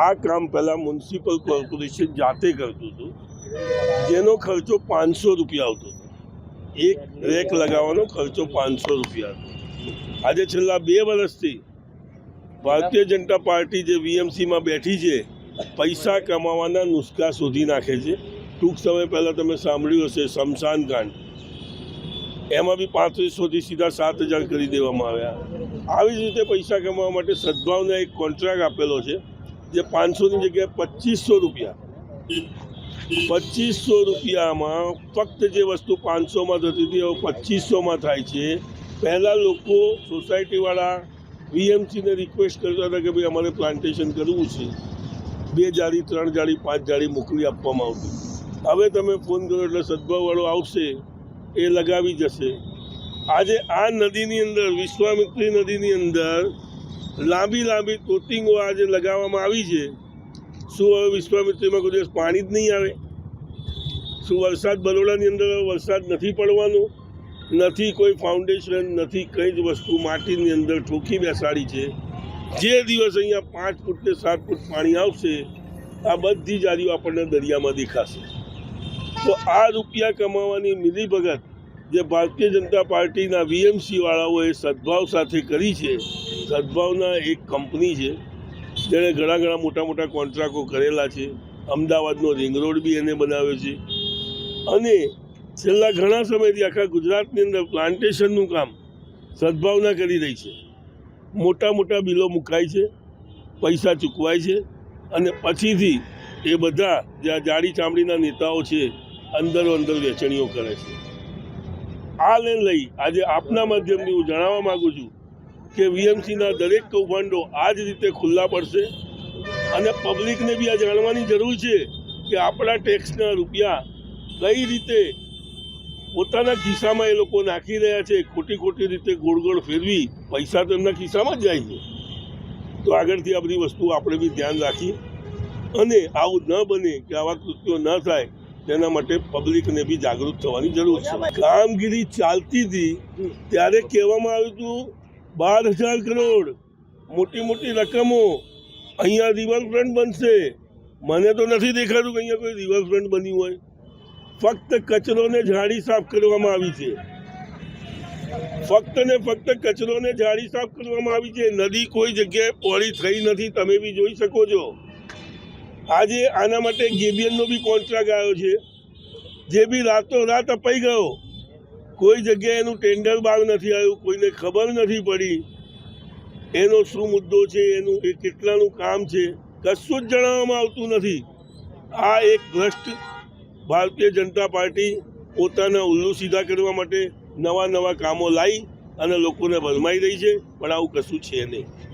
આ કામ પહેલાં મ્યુનિસિપલ કોર્પોરેશન જાતે કરતું હતું. જેનો ખર્ચો પાંચસો રૂપિયા આવતો હતો. એક રેક લગાવવાનો ખર્ચો પાંચસો રૂપિયા હતો. આજે છેલ્લા બે વર્ષથી ભારતીય જનતા પાર્ટી જે વીએમસીમાં બેઠી છે, પૈસા કમાવાના નુસ્ખા શોધી નાખે છે. ટૂંક સમય પહેલાં તમે સાંભળ્યું હશે, શમશાન કાંડ. એમાં બી પાંત્રીસોથી સીધા સાત હજાર કરી દેવામાં આવ્યા. આવી જ રીતે પૈસા કમાવા માટે સદભાવને એક કોન્ટ્રાક્ટ આપેલો છે. જે પાંચસોની જગ્યાએ પચીસો રૂપિયા. પચીસો રૂપિયામાં ફક્ત જે વસ્તુ પાંચસોમાં થતી હતી હવે પચીસોમાં થાય છે. પહેલાં લોકો સોસાયટીવાળા વીએમસીને રિક્વેસ્ટ કરતા હતા કે ભાઈ, અમારે પ્લાન્ટેશન કરવું છે. બે જાળી, ત્રણ જાળી, પાંચ જાળી મોકલી આપવામાં આવતી. હવે તમે ફોન કરો એટલે સદભાવવાળો આવશે, એ લગાવી જશે. આજે આ નદીની અંદર, વિશ્વામિત્રી નદીની અંદર લાંબી લાંબી તોતિંગો આજે લગાવવામાં આવી છે. શું હવે વિશ્વામિત્રીમાં કોઈ દિવસ પાણી જ નહીં આવે? શું વરસાદ બરોડાની અંદર વરસાદ નથી પડવાનો? નથી કોઈ ફાઉન્ડેશન નથી કંઈ જ વસ્તુ માટીની અંદર ઠોકી બેસાડી છે. જે દિવસ અહીંયા પાંચ ફૂટ કે સાત ફૂટ પાણી આવશે, આ બધી જારીઓ આપણને દરિયામાં દેખાશે. તો આ રૂપિયા કમાવાની મિલીભગત જે ભારતીય જનતા પાર્ટીના વીએમસી વાળાઓએ સદભાવ સાથે કરી છે, સદભાવના એક કંપની છે, જેણે ઘણા ઘણા મોટા મોટા કોન્ટ્રાક્ટો કરેલા છે, અમદાવાદનો રિંગ રોડ બી એને બનાવ્યો છે. અને છેલ્લા ઘણા સમયથી આખા ગુજરાતની અંદર પ્લાન્ટેશનનું કામ સદભાવના કરી રહી છે. મોટા મોટા બિલો મુકાય છે, પૈસા ચૂકવાય છે, અને પછીથી એ બધા જે આ જાડી ચામડીના નેતાઓ છે, અંદરો અંદર વેચણીઓ કરે છે. આ ને લઈ આજે આપના માધ્યમથી હું જણાવવા માગું છું કે વીએમસીના દરેક કૌભાંડો આ જ રીતે ખુલ્લા પડશે અને પબ્લિકને બી આ જાણવાની જરૂર છે કે આપણા ટેક્સના રૂપિયા કઈ રીતે પોતાના ખિસ્સામાં એ લોકો નાખી રહ્યા છે, ખોટી ખોટી રીતે ગોળ ગોળ ફેરવી પૈસા તો એમના ખિસ્સામાં જ જાય છે. તો આગળથી આ બધી વસ્તુ આપણે બી ધ્યાન રાખી અને આવું ન બને કે આવા કૃત્યો ન થાય તેના માટે પબ્લિકને બી જાગૃત થવાની જરૂર છે. કામગીરી ચાલતી હતી ત્યારે કહેવામાં આવ્યું હતું, બાર હજાર કરોડ મોટી મોટી રકમો અહીંયા રિવરફ્રન્ટ બનશે. મને તો નથી દેખાતું કે અહીંયા કોઈ રિવરફ્રન્ટ બન્યું હોય. ફક્ત કચરોને ઝાડી સાફ કરવામાં આવી છે. ફક્ત ને ફક્ત કચરોને ઝાડી સાફ કરવામાં આવી છે. નદી કોઈ જગ્યાએ પોળી થઈ નથી, તમે બી જોઈ શકો છો. આજે આના માટે ગેબિયનનો બી કોન્ટ્રાક્ટ આવ્યો છે. જે બી રાતો રાત અપાઈ ગયો. કોઈ જગ્યાએ એનું ટેન્ડર બહાર નથી આવ્યું, કોઈને ખબર નથી પડી. એનો શું મુદ્દો છે, એનું એ કેટલાનું કામ છે, કશું જ જણાવવામાં આવતું નથી. આ એક ભ્રષ્ટ ભારતીય જનતા પાર્ટી પોતાના ઉલ્લુ સીધા કરવા માટે નવા નવા કામો લાવી અને લોકોને ભરમાઈ રહી છે, પણ આવું કશું છે નહીં.